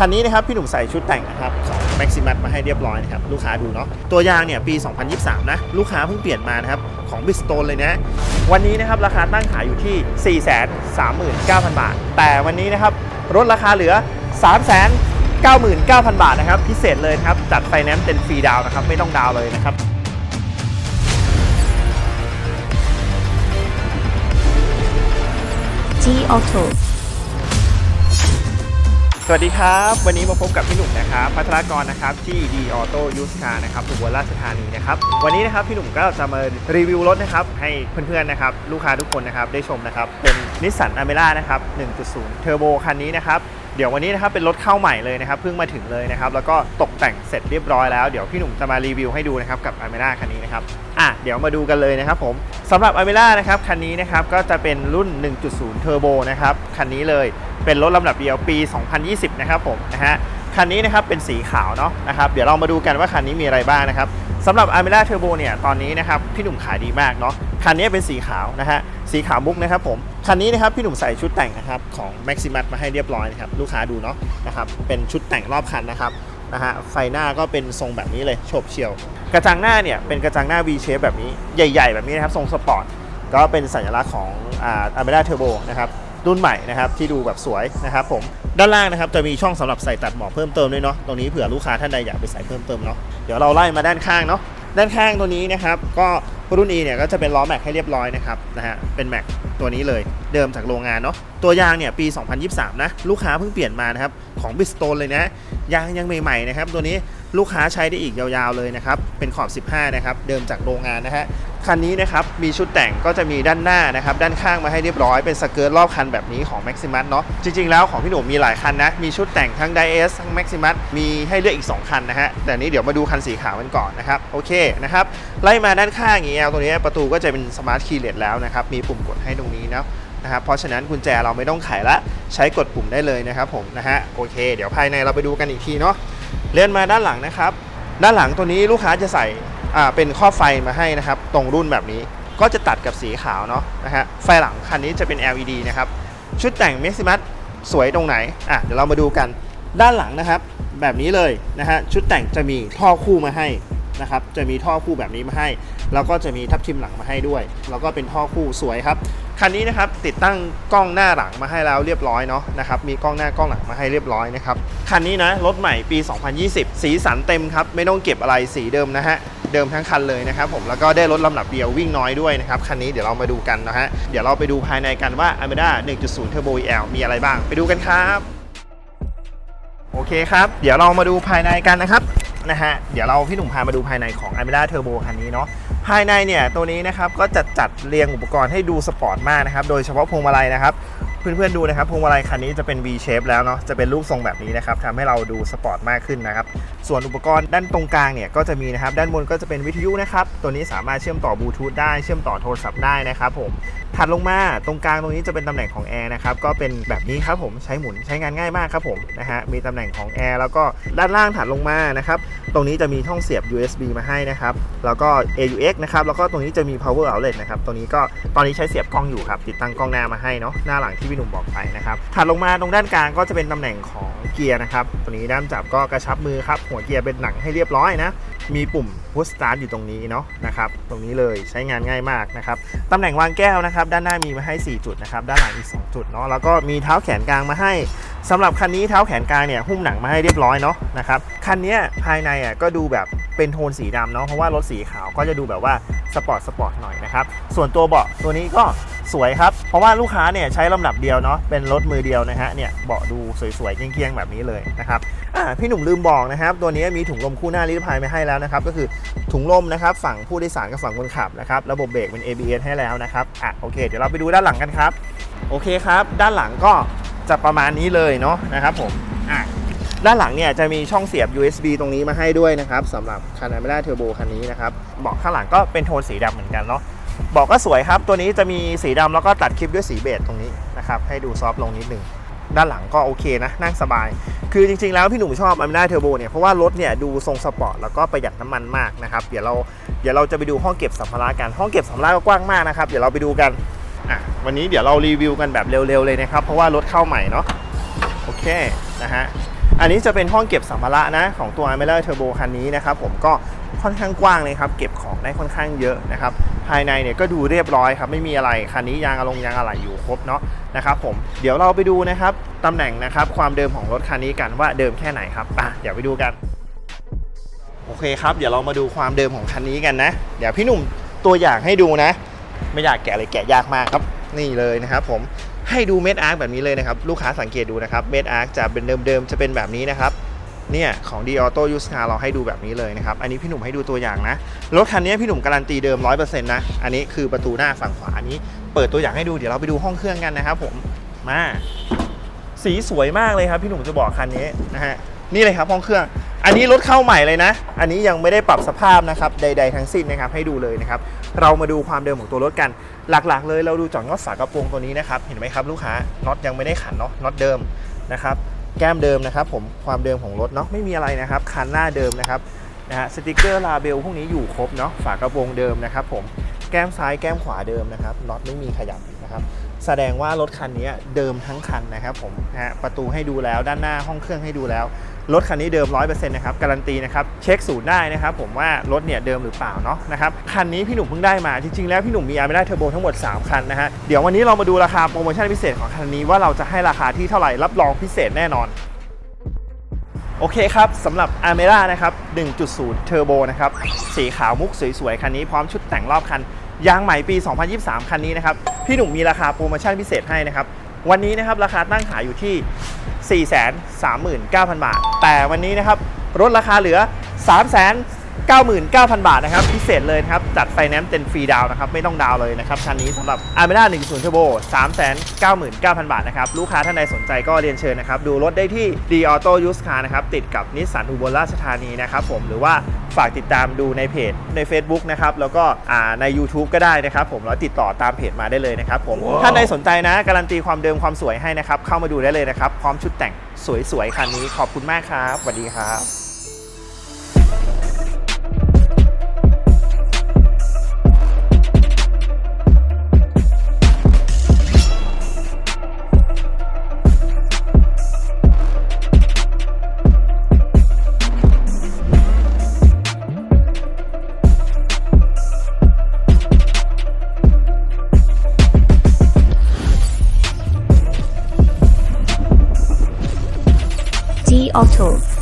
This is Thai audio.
คันนี้นะครับพี่หนุ่มใส่ชุดแต่งนะครับของ Maximus มาให้เรียบร้อยนะครับลูกค้าดูเนาะตัวยางเนี่ยปี 2023 นะลูกค้าเพิ่งเปลี่ยนมานะครับของ Bridgestone เลยนะวันนี้นะครับราคาตั้งขายอยู่ที่ 439,000 บาท แต่วันนี้นะครับลดราคาเหลือ 399,000 บาทนะครับพิเศษเลยครับจัดไฟแนนซ์เป็นฟรีดาวนะครับไม่ต้องดาวเลยนะครับ G Auto สวัสดีครับ วันนี้มาพบกับพี่หนุ่มนะครับพัทรกรนะครับที่ดีออโต้ยูสคาร์นะครับอุบลราชธานีนะครับวันนี้นะครับพี่หนุ่มก็จะมารีวิวรถนะครับให้เพื่อนๆนะครับลูกค้าทุกคนนะครับได้ชมนะครับเป็นนิสสันอเมร่านะครับ1.0เทอร์โบคันนี้นะครับ เดี๋ยววันนี้นะครับเป็นรถเข้าใหม่เลยนะครับเพิ่งมาถึงเลยนะครับแล้วก็ตกแต่งเสร็จเรียบร้อยแล้วเดี๋ยวพี่หนุ่มจะมารีวิวให้ดูนะครับกับอเมล่าคันนี้นะครับอะเดี๋ยวมาดูกันเลยนะครับผมสำหรับอเมล่านะครับคันนี้นะครับก็จะเป็นรุ่น 1.0เทอร์โบนะครับคันนี้เลยเป็นรถลำดับเดียวปี 2020 นะครับผมนะฮะ คันนี้นะครับเป็นสีขาวเนาะนะครับเดี๋ยวเรามาดูกันว่าคันนี้มีอะไรบ้างนะครับสำหรับ a m e r a Turbo เนี่ยตอนนี้นะครับพี่หนุ่มขายดีมากเนาะคันนี้เป็นสีขาวนะฮะสีขาวมุกนะครับผมคันนี้นะครับพี่หนุ่มใส่ชุดแต่งนะครับของ Maximus มาให้เรียบร้อยนะครับลูกค้าดูเนาะนะครับเป็นชุดแต่งรอบคันนะครับนะฮะไฟหน้าก็เป็นทรงแบบนี้เลยโฉบเฉี่ยว กระจังหน้าเนี่ยเป็นกระจังหน้า V shape แบบนี้ใหญ่ ๆ แบบนี้นะครับทรงสปอร์ตก็เป็นสัญลักษณ์ของอ่า a m e r a Turbo นะครับ รุ่นใหม่นะครับที่ดูแบบสวยนะครับผมด้านล่างนะครับจะมีช่องสำหรับใส่ตัดหมอกเพิ่มเติมด้วยเนาะตรงนี้เผื่อลูกค้าท่านใดอยากไปใส่เพิ่มเติมเนาะเดี๋ยวเราไล่มาด้านข้างเนาะด้านข้างตัวนี้นะครับก็รุ่น E เนี่ยก็จะเป็นล้อแม็กให้เรียบร้อยนะครับนะฮะเป็นแม็กตัวนี้เลยเดิมจากโรงงานเนาะตัวยางเนี่ยปี 2023 นะลูกค้าเพิ่งเปลี่ยนมานะครับของบิสโตนเลยนะยางยังใหม่ๆนะครับตัวนี้ลูกค้าใช้ได้อีกยาวๆเลยนะครับเป็นขอบ 15 นะครับเดิมจากโรงงานนะฮะ คันนี้นะครับมีชุดแต่งก็จะมีด้านหน้านะครับด้านข้างมาให้เรียบร้อยเป็นสเกิร์ตรอบคันแบบนี้ของ Maximus เนาะจริงๆแล้วของพี่หนุ่มมีหลายคันนะมีชุดแต่งทั้ง d i s ทั้ง Maximus มีให้เลือกอีก 2 คันนะฮะแต่นี้เดี๋ยวมาดูคันสีขาวกันก่อนนะครับโอเคนะครับไล่มาด้านข้างอย่างเงี้ยตรงนี้ประตูก็จะเป็นสมาร์ทคีย์เลสแล้วนะครับมีปุ่มกดให้ตรงนี้นะนะครับเพราะฉะนั้นกุญแจเราไม่ต้องไขละใช้กดปุ่มได้เลยนะครับผมนะฮะโอเค เดี๋ยวภายในเราไปดูกันอีกทีเนาะเลื่อนมาด้านหลังนะครับด้านหลังตัวนี้ลูกค้าจะใส่ อ่าเป็นข้อไฟมาให้นะครับ ตรงรุ่นแบบนี้ก็จะตัดกับสีขาวเนาะนะฮะไฟหลังคันนี้จะเป็น LED นะครับ ชุดแต่ง Maximus สวยตรงไหนอะเดี๋ยวเรามาดูกันด้านหลังนะครับ แบบนี้เลยนะฮะชุดแต่งจะมีท่อคู่มาให้นะครับจะมีท่อคู่แบบนี้มาให้ แล้วก็จะมีทับทิมหลังมาให้ด้วย แล้วก็เป็นท่อคู่สวยครับคันนี้นะครับติดตั้งกล้องหน้าหลังมาให้แล้วเรียบร้อยเนาะนะครับมีกล้องหน้ากล้องหลังมาให้เรียบร้อยนะครับคันนี้นะรถใหม่ปี 2020 สีสันเต็มครับไม่ต้องเก็บอะไรสีเดิมนะฮะ เดิมทั้งคันเลยนะครับผมแล้วก็ได้รถลำดับเดียววิ่งน้อยด้วยนะครับคันนี้เดี๋ยวเรามาดูกันนะฮะเดี๋ยวเราไปดูภายในกันว่า a m e d a 1.0 Turbo EL มีอะไรบ้าง ไปดูกันครับโอเคครับเดี๋ยวเรามาดูภายในกันนะครับนะฮะเดี๋ยวเราพี่หนุ่มพามาดูภายในของ a m e d a Turbo คันนี้เนาะภายในเนี่ยตัวนี้นะครับก็จัดจัดเรียงอุปกรณ์ให้ดูสปอร์ตมากนะครับโดยเฉพาะพวงมาลัยนะครับ เพื่อนๆดูนะครับพวงมาลัยคันนี้จะเป็น V shape แล้วเนาะจะเป็นรูปทรงแบบนี้นะครับทำให้เราดูสปอร์ตมากขึ้นนะครับส่วนอุปกรณ์ด้านตรงกลางเนี่ยก็จะมีนะครับด้านบนก็จะเป็นวิทยุนะครับตัวนี้สามารถเชื่อมต่อบลูทูธได้เชื่อมต่อโทรศัพท์ได้นะครับผม ถัดลงมาตรงกลางตรงนี้จะเป็นตำแหน่งของแอร์นะครับก็เป็นแบบนี้ครับผมใช้หมุนใช้งานง่ายมากครับผมนะฮะมีตำแหน่งของแอร์แล้วก็ด้านล่างถัดลงมานะครับตรงนี้จะมีช่องเสียบ USB มาให้นะครับแล้วก็ AUX นะครับแล้วก็ตรงนี้จะมี power outlet นะครับตรงนี้ก็ตอนนี้ใช้เสียบกล้องอยู่ครับติดตั้งกล้องหน้ามาให้เนาะหน้าหลังที่พี่หนุ่มบอกไปนะครับถัดลงมาตรงด้านกลางก็จะเป็นตำแหน่งของ เกียร์นะครับ ตัวนี้ด้านจับก็กระชับมือครับ หัวเกียร์เป็นหนังให้เรียบร้อยนะ มีปุ่ม push start อยู่ตรงนี้เนาะนะครับ ตรงนี้เลยใช้งานง่ายมากนะครับ ตำแหน่งวางแก้วนะครับ ด้านหน้ามีมาให้ 4 จุดนะครับ ด้านหลังอีก 2 จุดเนาะ แล้วก็มีเท้าแขนกลางมาให้สำหรับคันนี้เท้าแขนกลางเนี่ยหุ้มหนังมาให้เรียบร้อยเนาะนะครับ คันนี้ภายในอะก็ดูแบบเป็นโทนสีดำเนาะ เพราะว่ารถสีขาวก็จะดูแบบว่าสปอร์ตสปอร์ตหน่อยนะครับ ส่วนตัวเบาะตัวนี้ก็ สวยครับ เพราะว่าลูกค้าเนี่ยใช้ลำดับเดียวเนาะเป็นรถมือเดียวนะฮะเนี่ยเบาะดูสวยๆเกี้ยงๆแบบนี้เลยนะครับพี่หนุ่มลืมบอกนะครับ ตัวนี้มีถุงลมคู่หน้านิรภัยมาให้แล้วนะครับก็คือถุงลมนะครับฝั่งผู้โดยสารกับฝั่งคนขับนะครับระบบเบรกเป็น ABS ให้แล้วนะครับอะโอเคเดี๋ยวเราไปดูด้านหลังกันครับ โอเคครับ ด้านหลังก็จะประมาณนี้เลยเนาะนะครับผมอะด้านหลังเนี่ยจะมีช่องเสียบ USB ตรงนี้มาให้ด้วยนะครับสำหรับคัน a m e r a Turbo คันนี้นะครับเบาะข้างหลังก็เป็นโทนสีดำเหมือนกันเนาะ บาะก็สวยครับ ตัวนี้จะมีสีดำแล้วก็ตัดคลิปด้วยสีเบจตรงนี้นะครับให้ดูซอฟต์ลงนิดนึงด้านหลังก็โอเคนะนั่งสบาย คือจริงๆแล้วพี่หนุ่มชอบ a m e r a Turbo เนี่ยเพราะว่ารถเนี่ยดูทรงสปอร์ตแล้วก็ประหยัดน้ำมันมากนะครับเดี๋ยวเราเดี๋ยวเราจะไปดูห้องเก็บสัมภาระกันห้องเก็บสัมภาระก็กว้างมากนะครับเดี๋ยวเราไปดูกันอะวันนี้เดี๋ยวเรารีวิวกันแบบเร็วๆเลยนะครับเพราะว่ารถเข้าใหม่เนาะโอเคนะฮะอันนี้จะเป็นห้องเก็บสัมภาระนะของตัว a m e r a Turbo คันนี้นะครับผมก็ค่อนข้างกว้างเลยครับเก็บของได้ค่อนข้างเยอะนะครับ ภายในเนี่ยก็ดูเรียบร้อยครับไม่มีอะไรคันนี้ยางอะลงยางอะไหล่อยู่ครบเนาะนะครับผมเดี๋ยวเราไปดูนะครับตำแหน่งนะครับความเดิมของรถคันนี้กันว่าเดิมแค่ไหนครับอะเดี๋ยวไปดูกันโอเคครับเดี๋ยวเรามาดูความเดิมของคันนี้กันนะ เดี๋ยวพี่หนุ่มตัวอย่างให้ดูนะ ไม่อยากแกะเลยแกะยากมากครับ นี่เลยนะครับผมให้ดูเม็ดอาร์คแบบนี้เลยนะครับลูกค้าสังเกตดูนะครับเม็ดอาร์คจะเป็นเดิมๆจะเป็นแบบนี้นะครับ เนี่ยของ d ีออโต้ยูสคาเราให้ดูแบบนี้เลยนะครับ อันนี้พี่หนุ่มให้ดูตัวอย่างนะ รถคันนี้พี่หนุ่มการันตีเดิม 100%นะ อันนี้คือประตูหน้าฝั่งขวาอันนี้ เปิดตัวอย่างให้ดูเดี๋ยวเราไปดูห้องเครื่องกันนะครับผมมาสีสวยมากเลยครับพี่หนุ่มจะบอกคันนี้นะฮะนี่เลยครับห้องเครื่อง อันนี้รถเข้าใหม่เลยนะ อันนี้ยังไม่ได้ปรับสภาพนะครับใด ๆ ทั้งสิ้นนะครับให้ดูเลยนะครับเรามาดูความเดิมของตัวรถกัน หลักๆ เลยเราดูจากน็อตฝากระโปรงตัวนี้นะครับเห็นไหมครับลูกค้าน็อตยังไม่ได้ขันเนาะน็อตเดิมนะครับ แก้มเดิมนะครับผมความเดิมของรถเนาะไม่มีอะไรนะครับคันหน้าเดิมนะครับนะฮะสติกเกอร์ลาเบลพวกนี้อยู่ครบเนาะฝากระโปรงเดิมนะครับผมแก้มซ้ายแก้มขวาเดิมนะครับน็อตไม่มีขยับนะครับ แสดงว่ารถคันนี้เดิมทั้งคันนะครับผมนะฮะประตูให้ดูแล้วด้านหน้าห้องเครื่องให้ดูแล้ว รถคันนี้เดิม 100%นะครับการันตีนะครับเช็คศูนย์ได้นะครับผมว่ารถเนี่ยเดิมหรือเปล่าเนาะนะครับคันนี้พี่หนุ่มเพิ่งได้มาจริงๆแล้วพี่หนุ่มมีอาร์เมด้าเทอร์โบทั้งหมด 3 คันนะฮะเดี๋ยววันนี้เรามาดูราคาโปรโมชั่นพิเศษของคันนี้ว่าเราจะให้ราคาที่เท่าไหร่รับรองพิเศษแน่นอนโอเคครับสำหรับ a m e r a นะครับ 1.0 Turbo นะครับ สีขาวมุกสวยๆ คันนี้พร้อมชุดแต่งรอบคัน ยางใหม่ปี 2023 คันนี้นะครับ พี่หนุ่มมีราคาโปรโมชั่นพิเศษให้นะครับ วันนี้นะครับราคาตั้งขายอยู่ที่ 439,000 บาท แต่วันนี้นะครับลดราคาเหลือ 3 399,000 บาทนะครับ พิเศษเลยนะครับ จัดไฟแนนซ์เต็มฟรีดาวน์นะครับ ไม่ต้องดาวน์เลยนะครับคันนี้สำหรับ a m e r a 1.0 Turbo 399,000 บาทนะครับ ลูกค้าท่านใดสนใจก็เรียนเชิญนะครับ ดูรถได้ที่ D Auto Used Car นะครับ ติดกับนิสสันอุบลราชธานีนะครับผมหรือว่าฝากติดตามดูในเพจใน Facebook นะครับ แล้วก็อ่าใน YouTube ก็ได้นะครับ ผมแล้วติดต่อตามเพจมาได้เลยนะครับผมท่านใดสนใจนะ การันตีความเดิมความสวยให้นะครับ เข้ามาดูได้เลยนะครับ พร้อมชุดแต่งสวยๆคันนี้ขอบคุณมากครับสวัสดีครับ Auto